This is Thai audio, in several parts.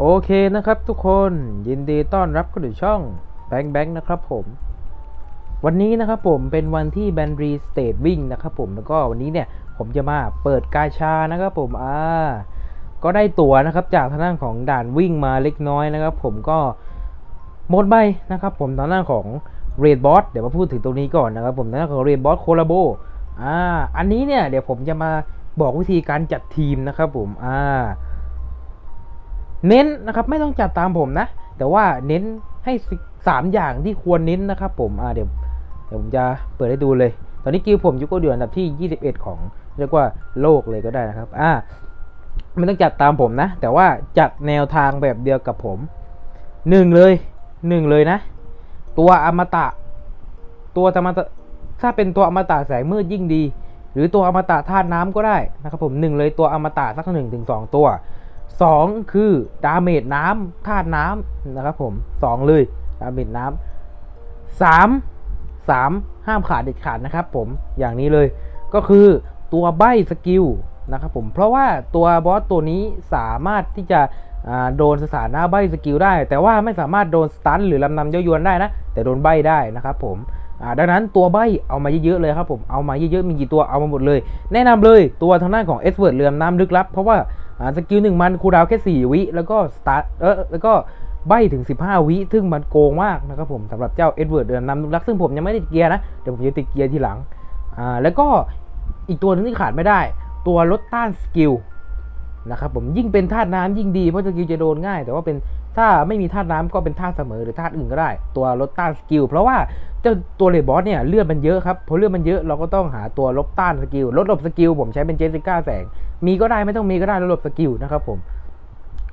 โอเคนะครับทุกคนยินดีต้อนรับเข้าสู่ช่องแบงค์แบงค์นะครับผม วันนี้นะครับผมเป็นวันที่แบนรีสเตทวิ่งนะครับผมแล้วก็วันนี้เนี่ยผมจะมาเปิดกาชานะครับผมอ่าก็ได้ตั๋วนะครับจากทางด้านของด่านวิ่งมาเล็กน้อยนะครับ ผมก็หมดใบนะครับ ผมทางด้านของเรดบอสเดี๋ยวมาพูดถึงตรงนี้ก่อนนะครับ ผมทางด้านของเรดบอสโคลาโบอ่าอันนี้เนี่ยเดี๋ยวผมจะมาบอกวิธีการจัดทีมนะครับผมอ่า เน้นนะครับไม่ต้องจัดตามผมนะ แต่ว่าเน้นให้สามอย่างที่ควรเน้นนะครับผมอ่าเดี๋ยวเดี๋ยวผมจะเปิดให้ดูเลย ตอนนี้กิลผมยุโกเดียวอันดับที่ 21 ของเรียกว่าโลกเลยก็ได้นะครับอ่าไม่ต้องจัดตามผมนะ แต่ว่าจัดแนวทางแบบเดียวกับผมหนึ่งเลยหนึ่งเลยนะ ตัวอมตะ ตัวธรรมตะถ้าเป็นตัวอมตะแสงมืดยิ่งดี หรือตัวอมตะธาตุน้ำก็ได้นะครับผมหนึ่งเลยตัวอมตะสักหนึ่งถึงสองตัว สองคือดาเมจน้ำธาตุน้ำนะครับผมสองเลยดาเมจน้ำสามสามห้ามขาดเด็ดขาดนะครับผมอย่างนี้เลยก็คือตัวใบสกิลนะครับผมเพราะว่าตัวบอสตัวนี้สามารถที่จะโดนสถานะใบสกิลได้ แต่ว่าไม่สามารถโดนสตันหรือลำนำเย้ายวนได้นะ แต่โดนใบได้นะครับผมดังนั้นตัวใบเอามาเยอะๆเลยครับผมเอามาเยอะๆมีกี่ตัวเอามาหมดเลย แนะนำเลยตัวทางด้านของเอสเวิร์ดเรือมน้ำลึกลับ เพราะว่า สกิลหนึ่งมันคูดาวแค่ 4 วิ แล้วก็สตาร์ทเออแล้วก็ใบถึง 15 วิ ซึ่งมันโกงมากนะครับผมสำหรับเจ้าเอ็ดเวิร์ดเรือมน้ำลึกลับซึ่งผมยังไม่ได้ติดเกียร์นะ เดี๋ยวผมจะติดเกียร์ทีหลังอ่าแล้วก็อีกตัวหนึงที่ขาดไม่ได้ ตัวลดต้านสกิลนะครับผมยิ่งเป็นธาตุน้ำยิ่งดีเพราะสกิลจะโดนง่าย แต่ว่าเป็นถ้าไม่มีธาตุน้ำก็เป็นธาตุเสมอหรือธาตุอื่นก็ได้ ตัวลดต้านสกิลเพราะว่าเจ้าตัวเลบอสเนี่ยเลือดมันเยอะครับพอเลือดมันเยอะเราก็ต้องหาตัวลบต้านสกิลลดลบสกิลผมใช้เป็นเจสสิก้าแสง มีก็ได้ไม่ต้องมีก็ได้ลดหลบสกิลนะครับผม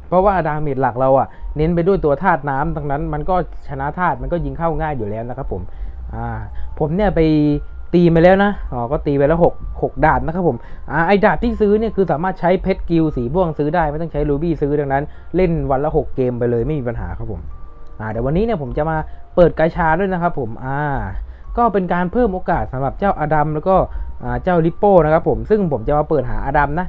เพราะว่าดาเมจหลักเราอะเน้นไปด้วยตัวธาตุน้ำดังนั้น มันก็ชนะธาตุมันก็ยิงเข้าง่ายอยู่แล้วนะครับผมอ่าผมเนี่ยไปตีมาแล้วนะอ๋อก็ตีไปแล้วหกหกดาบนะครับผมอ่าไอดาบที่ซื้อเนี่ยคือสามารถใช้เพชรกิลสีม่วงซื้อได้ไม่ต้องใช้รูบี้ซื้อดังนั้น เล่นวันละ 6 เกมไปเลยไม่มีปัญหาครับผมอ่าเดี๋ยววันนี้เนี่ยผมจะมาเปิดกาชาด้วยนะครับผมอ่า ก็เป็นการเพิ่มโอกาสสำหรับเจ้าอดัมแล้วก็เจ้าลิปโป้นะครับผมซึ่งผมจะมาเปิดหาอดัมนะ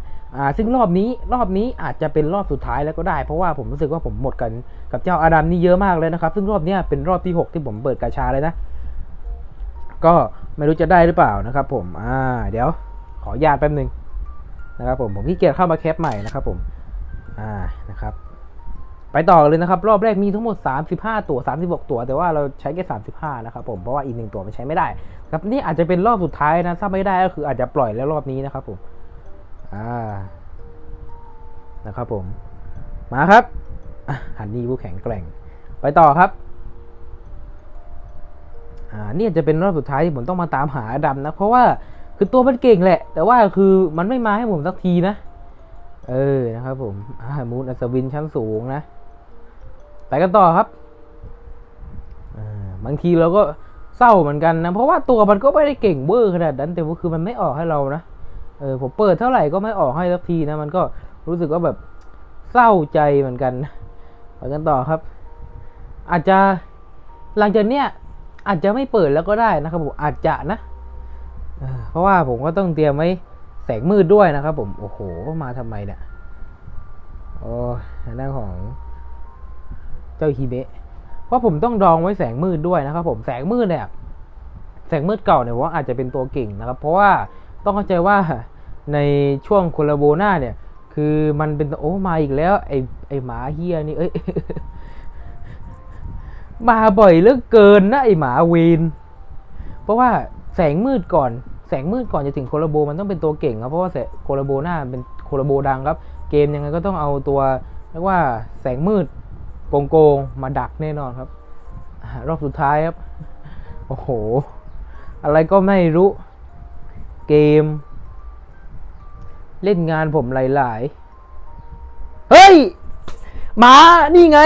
ซึ่งรอบนี้รอบนี้อาจจะเป็นรอบสุดท้ายแล้วก็ได้ เพราะว่าผมรู้สึกว่าผมหมดกันกับเจ้าอาดัมนี่เยอะมากเลยนะครับ ซึ่งรอบนี้เป็นรอบที่ 6 ที่ผมเปิดกาชาเลยนะ ก็ไม่รู้จะได้หรือเปล่านะครับผมอ่าเดี๋ยวขอญาตแป๊บนึงนะครับผมผมขี้เกียจเข้ามาแคปใหม่นะครับผมอ่านะครับ ไปต่อเลยนะครับ รอบแรกมีทั้งหมด 35 ตัว 36 ตัว แต่ว่าเราใช้แค่ 35 นะครับผมเพราะว่าอีกหนึ่งตัวมันใช้ไม่ได้ ครับนี่อาจจะเป็นรอบสุดท้ายนะถ้าไม่ได้ก็คืออาจจะปล่อยแล้วรอบนี้นะครับผมอ่านะครับผมมาครับอะหันนี่ผู้แข็งแกร่ง ไปต่อครับอ่านี่อาจจะเป็นรอบสุดท้ายที่ผมต้องมาตามหาดัมนะ เพราะว่าคือตัวมันเก่งแหละ แต่ว่าคือมันไม่มาให้ผมสักทีนะ เออนะครับผมมูนอัศวินชั้นสูงนะ ไปกันต่อครับบางทีเราก็เศร้าเหมือนกันนะ เพราะว่าตัวมันก็ไม่ได้เก่งเวอร์ขนาดนั้นแต่ว่าคือมันไม่ออกให้เรานะเออผมเปิดเท่าไหร่ก็ไม่ออกให้สักทีนะ มันก็รู้สึกว่าแบบเศร้าใจเหมือนกันไปกันต่อครับ อาจจะหลังจากเนี้ยอาจจะไม่เปิดแล้วก็ได้นะครับผมอาจจะนะเเพราะว่าผมก็ต้องเตรียมไว้แสงมืดด้วยนะครับผม โอ้โห มาทำไมเนี่ย โอ้ทางด้านของ เจ้าฮิเมะเพราะผมต้องดองไว้แสงมืดด้วยนะครับ ผมแสงมืดเนี่ยแสงมืดเก่าเนี่ยว่าอาจจะเป็นตัวเก่งนะครับ เพราะว่าต้องเข้าใจว่าในช่วงโคลาโบนาเนี่ย คือมันเป็นโอ้มาอีกแล้ว ไอไอหมาเฮียนี่เอ้ยมาบ่อยเหลือเกินนะไอหมาเวนเพราะว่าแสงมืดก่อน แสงมืดก่อนจะถึงโคลาโบมันต้องเป็นตัวเก่งครับเพราะว่าโคลาโบหน้าเป็นโคลาโบดังครับ เกมยังไงก็ต้องเอาตัวเรียกว่าแสงมืด โกงๆมาดักแน่นอนครับ รอบสุดท้ายครับ โอ้โห อะไรก็ไม่รู้ เกม เล่นงานผมหลายๆ เฮ้ยหมา นี่ไง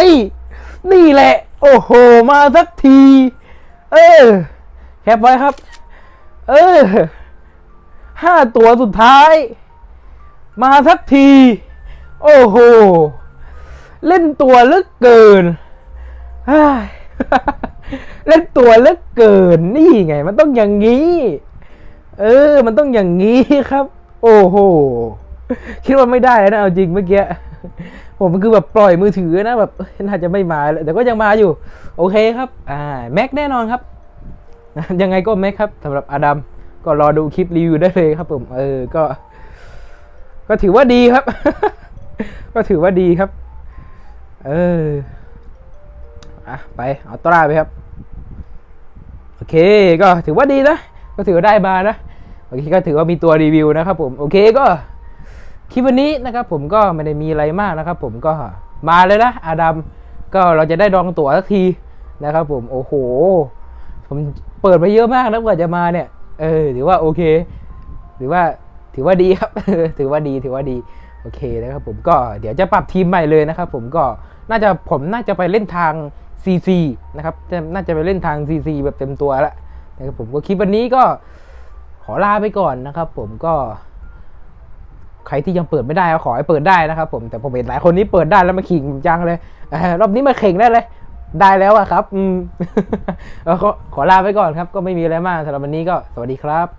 นี่แหละ โอ้โห มาสักที เออ แคปไว้ครับ เออห้าตัวสุดท้าย มาสักที โอ้โห เล่นตัวเลือกเกินเล่นตัวเลือกเกิน นี่ไง มันต้องอย่างนี้ เออ มันต้องอย่างนี้ครับ โอ้โห คิดว่าไม่ได้แล้วนะ เอาจริงเมื่อกี้ผมคือแบบปล่อยมือถือนะแบบน่าจะไม่มาเลยแต่ก็ยังมาอยู่ โอเคครับอ่าแม็กแน่นอนครับ ยังไงก็แม็กครับสำหรับอดัมก็รอดูคลิปรีวิวได้เลยครับผมเออก็ ก็ถือว่าดีครับ ก็ถือว่าดีครับ เออ อะ ไป เอาตราไปครับ โอเค ก็ถือว่าดีนะ ก็ถือว่าได้มานะ โอเค ก็ถือว่ามีตัวรีวิวนะครับผม โอเคก็ คลิปวันนี้นะครับผมก็ไม่ได้มีอะไรมากนะครับผมก็มาเลยนะอาดัมก็เราจะได้ดองตั๋วสักทีนะครับผม โอ้โห ผมเปิดไปเยอะมากนะกว่าจะมาเนี่ย เออ ถือว่าโอเค ถือว่า ถือว่าดีครับ ถือว่าดี ถือว่าดี เคนะครับผมก็เดี๋ยวจะปรับทีมใหม่เลยนะครับผมก็น่าจะผมน่าจะไปเล่นทาง CC นะครับจะน่าจะไปเล่นทาง CC แบบเต็มตัวแล้วนะครับผมก็คลิปวันนี้ก็ขอลาไปก่อนนะครับ ผมก็ใครที่ยังเปิดไม่ได้ก็ขอให้เปิดได้นะครับผมแต่ผมเห็นหลายคนนี้เปิดได้แล้วมาขิงจังเลยรอบนี้มาเข่งได้เลย ได้แล้วอะครับ อืมแล้วก็ขอลาไปก่อนครับ ก็ไม่มีอะไรมากสำหรับวันนี้ก็สวัสดีครับ